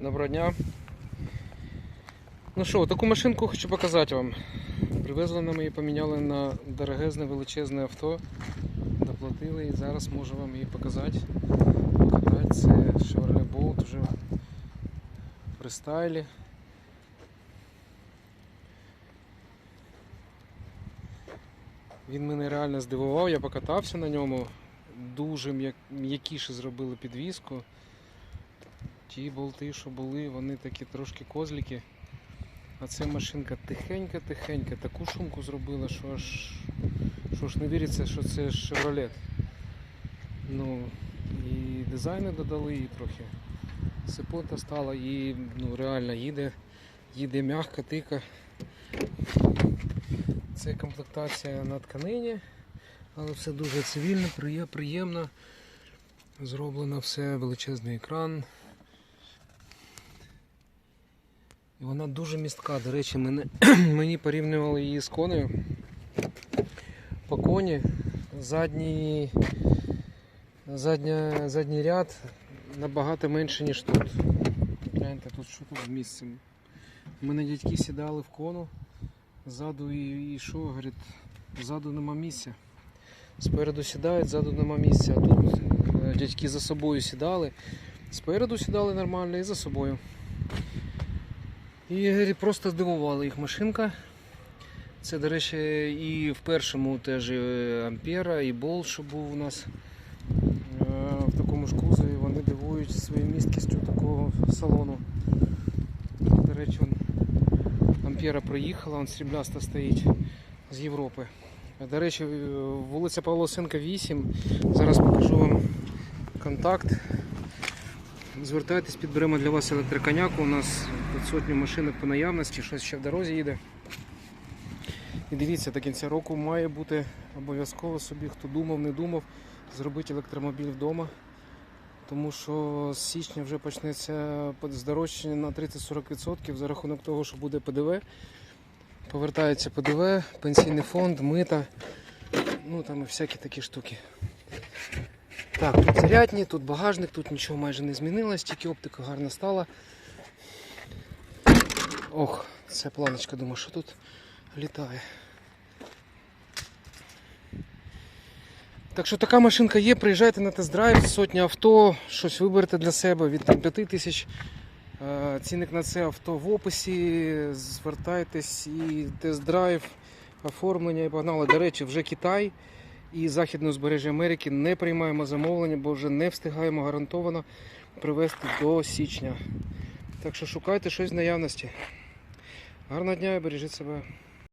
Доброго дня. Ну що, таку машинку хочу показати вам. Привезли нам її, поміняли на дорогезне величезне авто. Доплатили і зараз можу вам її показати. Показати. Це Chevrolet Bolt вже в фристайлі. Він мене реально здивував, я покатався на ньому. Дуже м'як- м'якіше зробили підвіску. Ті болти, що були, вони такі трошки козліки. А ця машинка тихенька-тихенька, таку шумку зробила, що аж що ж не віриться, що це Chevrolet. Ну, і дизайни додали, і трохи сипота стала, і ну, реально їде, їде м'яко, тика. Це комплектація на тканині, але все дуже цивільно, приємно. Зроблено все, величезний екран. І вона дуже містка. До речі, мене, мені порівнювали її з конею. По коні задній, задня, задній ряд набагато менше, ніж тут. Гляньте, тут що тут з місцем. У мене дядьки сідали в кону, ззаду і, що, говорить, ззаду нема місця. Спереду сідають, ззаду нема місця. А тут е, дядьки за собою сідали. Спереду сідали нормально і за собою. І просто здивувала їх машинка. Це, до речі, і в першому теж Ампера, і Бол, що був у нас е, в такому ж кузові. Вони дивують своєю місткістю такого салону. До речі, он, Ампера проїхала, он срібляста стоїть з Європи. До речі, е, вулиця Павлосенка 8. Зараз покажу вам контакт. Звертайтесь, підберемо для вас електроконяку. У нас тут сотні машинок по наявності, щось ще в дорозі їде. І дивіться, до кінця року має бути обов'язково собі, хто думав, не думав, зробити електромобіль вдома. Тому що з січня вже почнеться здорожчання на 30-40% за рахунок того, що буде ПДВ. Повертається ПДВ, пенсійний фонд, мита, ну там і всякі такі штуки. Так, тут зарядні, тут багажник, тут нічого майже не змінилось, тільки оптика гарно стала. Ох, це планочка, думаю, що тут літає. Так що така машинка є, приїжджайте на тест-драйв, сотня авто, щось виберете для себе від 5 тисяч. Е, Цінник на це авто в описі. Звертайтесь і тест-драйв, оформлення і погнали. До речі, вже Китай і Західне узбережжя Америки не приймаємо замовлення, бо вже не встигаємо гарантовано привезти до січня. Так що шукайте щось в наявності. Гарного дня і бережіть себе.